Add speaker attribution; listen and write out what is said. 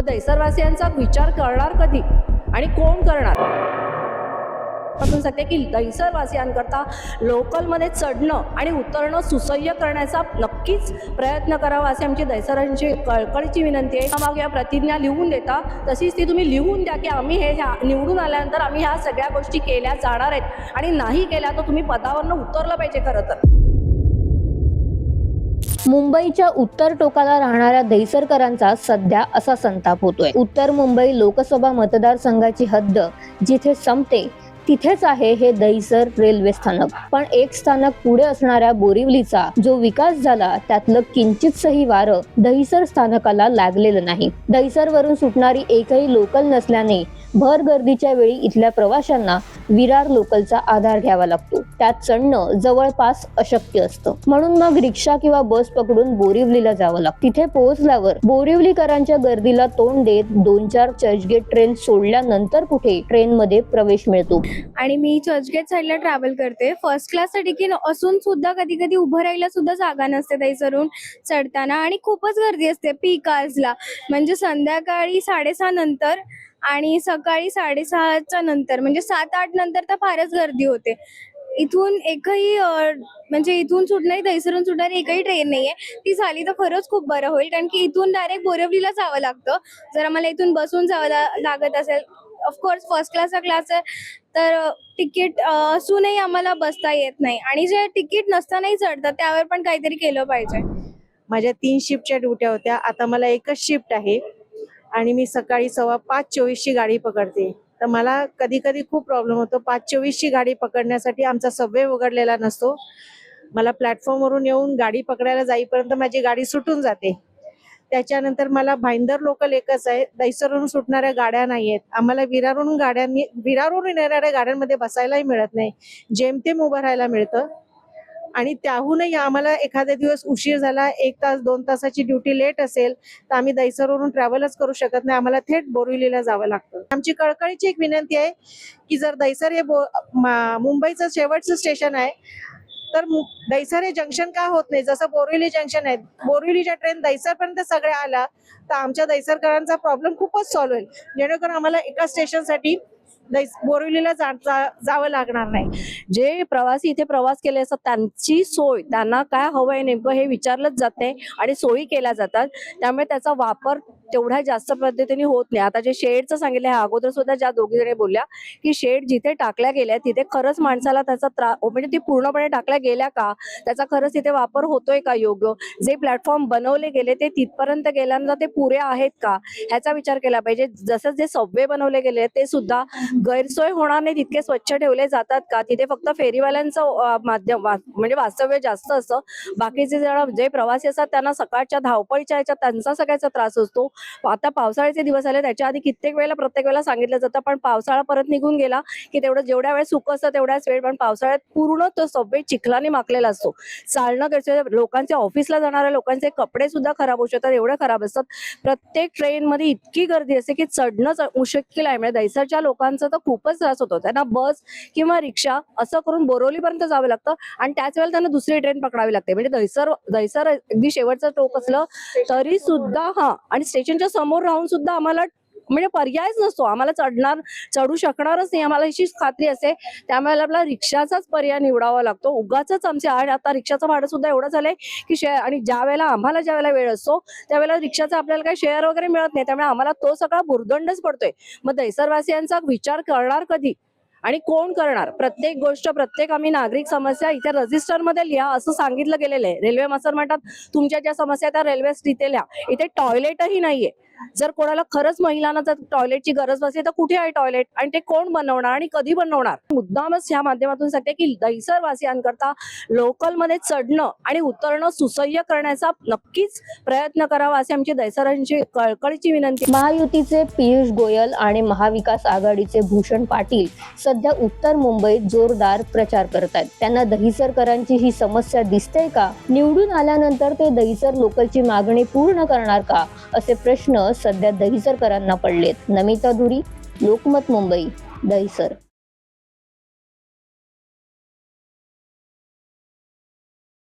Speaker 1: मग दैसरवासियांचा विचार करणार कधी? आणि कोण करणार? पासून सांगते की दैसरवासियांकरता लोकलमध्ये चढणं आणि उतरणं सुसह्य करण्याचा नक्कीच प्रयत्न करावा असे आमची दैसरांची कळकळीची विनंती आहे. मग या प्रतिज्ञा लिहून देता. तशीच ती तुम्ही लिहून द्या की आम्ही हे ह्या निवडून आल्यानंतर आम्ही ह्या सगळ्या गोष्टी केल्या जाणार आहेत. आणि नाही केल्या तर तुम्ही पदावरनं उतरलं पाहिजे खरं तर.
Speaker 2: मुंबईच्या उत्तर टोकाला राहणाऱ्या दहिसरकरांचा सध्या असा संताप होतोय. उत्तर मुंबई लोकसभा मतदारसंघाची हद्द जिथे संपते तिथेच आहे हे दहिसर रेल्वे स्थानक. पण एक स्थानक पुढे असणाऱ्या बोरिवलीचा जो विकास झाला त्यातलं किंचितसही वारं दहिसर स्थानकाला लागलेलं नाही. दहिसरवरून सुटणारी एकही लोकल नसल्याने भर गर्दीच्या वेळी इथल्या प्रवाशांना विरार लोकलचा आधार घ्यावा लागतो. त्यात चढणं जवळपास अशक्य असतं. म्हणून मग रिक्षा किंवा बस पकडून बोरिवलीला जावं लागतं. तिथे पोहोचल्यावर बोरिवलीकरांच्या गर्दीला तोंड देत दोन चार चर्चगेट ट्रेन सोडल्यानंतर कुठे ट्रेन मध्ये प्रवेश मिळतो?
Speaker 3: आणि मी चर्चगेट साईडला ट्रॅव्हल करते. फर्स्ट क्लासचं तिकीट असून सुद्धा कधी कधी उभं राहायला सुद्धा जागा नसते दहीसरून चढताना. आणि खूपच गर्दी असते पीक आर्सला म्हणजे संध्याकाळी साडेसहा नंतर आणि सकाळी साडेसहाच्या नंतर म्हणजे सात आठ नंतर तर फारच गर्दी होते. इथून एकही म्हणजे इथून सुटणारी दहीसरून सुटणारी एकही ट्रेन नाहीये. ती झाली तर खरंच खूप बरं होईल कारण की इथून डायरेक्ट बोरिवलीला जावं लागतं. जर आम्हाला इथून बसून जावं लागत असेल ऑफकोर्स फर्स्ट क्लासचा क्लास आहे तर तिकीट असूनही आम्हाला बसता येत नाही. आणि जे तिकीट नसतानाही चढतात त्यावर पण काहीतरी केलं पाहिजे.
Speaker 4: माझ्या तीन शिफ्टच्या ड्युट्या होत्या. आता मला एकच शिफ्ट आहे. आणि मी सकाळी सव्वा पाच चोवीसची गाडी पकडते. तर मला कधी कधी खूप प्रॉब्लेम होतो. पाच चोवीसची गाडी पकडण्यासाठी आमचा सबवे उघडलेला नसतो. मला प्लॅटफॉर्मवरून येऊन गाडी पकडायला जाईपर्यंत माझी गाडी सुटून जाते. त्याच्यानंतर मला भाईंदर लोकल एकच आहे. दैसरवरून सुटणाऱ्या गाड्या नाही आहेत आम्हाला विरारून गाड्यांनी विरारून येणाऱ्या गाड्यांमध्ये बसायलाही मिळत नाही. जेमतेम उभं राहायला मिळतं. आणि त्याहूनही आम्हाला एखाद्या दिवस उशीर झाला एक तास दोन तासाची ड्युटी लेट असेल तर आम्ही दैसरवरून ट्रॅव्हलच करू शकत नाही. आम्हाला थेट बोरिवलीला जावं लागतं. आमची कळकळीची एक विनंती आहे की जर दैसर हे बो- मुंबईचं शेवटचं स्टेशन आहे तर दैसर हे जंक्शन का होत नाही? जसं बोरिवली जंक्शन आहे बोरिवलीच्या ट्रेन दैसरपर्यंत सगळ्या आल्या तर आमच्या दैसरकरांचा प्रॉब्लेम खूपच सॉल्व्ह होईल. जेणेकरून आम्हाला एका स्टेशनसाठी बोरिवलीला जा- जा- जावं लागणार नाही.
Speaker 1: जे प्रवासी इथे प्रवास केले असतात त्यांची सोय त्यांना काय हवं आहे नेमकं हे विचारलंच जात नाही आणि सोयी केल्या जातात. त्यामुळे त्याचा वापर तेवढ्या जास्त पद्धतीने होत नाही. आता जे शेडचं सांगितलं ह्या अगोदर सुद्धा ज्या दोघी जणी बोलल्या की शेड जिथे टाकल्या गेल्या तिथे खरंच माणसाला त्याचा त्रास म्हणजे ती पूर्णपणे टाकल्या गेल्या का? त्याचा खरंच तिथे वापर होतोय का योग्य? जे प्लॅटफॉर्म बनवले गेले ते तिथपर्यंत गेल्यानंतर ते पुरे आहेत का? ह्याचा विचार केला पाहिजे. जसं जे सबवे बनवले गेले ते सुद्धा गैरसोय होणार नाही तितके स्वच्छ ठेवले जातात का? तिथे फक्त फेरीवाल्यांचं माध्यम म्हणजे वास्तव्य जास्त असतं. बाकीचे जण जे प्रवासी असतात त्यांना सकाळच्या धावपळीच्या ह्याच्यात त्यांचा सगळ्याचा त्रास असतो. आता पावसाळ्याचे दिवस आले त्याच्या आधी कित्येक वेळेला प्रत्येक वेळेला सांगितलं जातं पण पावसाळा परत निघून गेला की तेवढं जेवढ्या वेळ सुख असतं तेवढ्याच वेळ पण पावसाळ्यात पूर्ण तो सबवे चिखलाने माखलेला असतो. चालणं गरजेचं लोकांचे ऑफिसला जाणाऱ्या लोकांचे कपडे सुद्धा खराब होऊ शकतात एवढे खराब असतात. प्रत्येक ट्रेनमध्ये इतकी गर्दी असते की चढणं मुश्किल आहे म्हणजे दैसरच्या लोकांचा तर खूपच त्रास होतो. त्यांना बस किंवा रिक्षा असं करून बोरोलीपर्यंत जावं लागतं आणि त्याच वेळेला त्यांना दुसरी ट्रेन पकडावी लागते. म्हणजे दैसर दैसर अगदी शेवटचं टोक असलं तरी सुद्धा हा आणि स्टेशनच्या समोर राहून सुद्धा आम्हाला म्हणजे पर्यायच नसतो. आम्हाला चढणार चढू शकणारच नाही. आम्हाला अशी खात्री असते. त्यामुळे आपला रिक्षाचाच पर्याय निवडावा लागतो. उगाच आमचे आणि आता रिक्षाचं भाडं सुद्धा एवढं झालंय की शेअर आणि ज्या वेळेला आम्हाला ज्या वेळेला वेळ असतो त्यावेळेला रिक्षाचा आपल्याला काही शेअर वगैरे मिळत नाही. त्यामुळे आम्हाला तो सगळा भुर्दंडच पडतोय. मग दैसरवासियांचा विचार करणार कधी? आणि कोण करणार? प्रत्येक गोष्ट प्रत्येक आम्ही नागरिक समस्या इथे रजिस्टरमध्ये लिहा असं सांगितलं गेलेलं आहे. रेल्वे मास्तर म्हणतात तुमच्या ज्या समस्या त्या रेल्वे तिथे लिहा. इथे टॉयलेटही नाहीये. जर कोणाला खरंच महिलांना जर टॉयलेटची गरज असेल तर कुठे आहे टॉयलेट? आणि ते कोण बनवणार आणि कधी बनवणार? मुद्दामच ह्या माध्यमातून सांगते की दहिसरवासियांकरता लोकलमध्ये चढणं आणि उतरणं सुसह्य करण्याचा नक्कीच प्रयत्न करावा असे आमची दहिसरांची कळकळीची विनंती.
Speaker 2: महायुतीचे पियुष गोयल आणि महाविकास आघाडीचे भूषण पाटील सध्या उत्तर मुंबईत जोरदार प्रचार करत आहेत. त्यांना दहिसरकरांची ही समस्या दिसते का? निवडून आल्यानंतर ते दहिसर लोकलची मागणी पूर्ण करणार का? असे प्रश्न सध्या दहिसरकरांना पडलेत. नमिता धुरी लोकमत मुंबई दहिसर.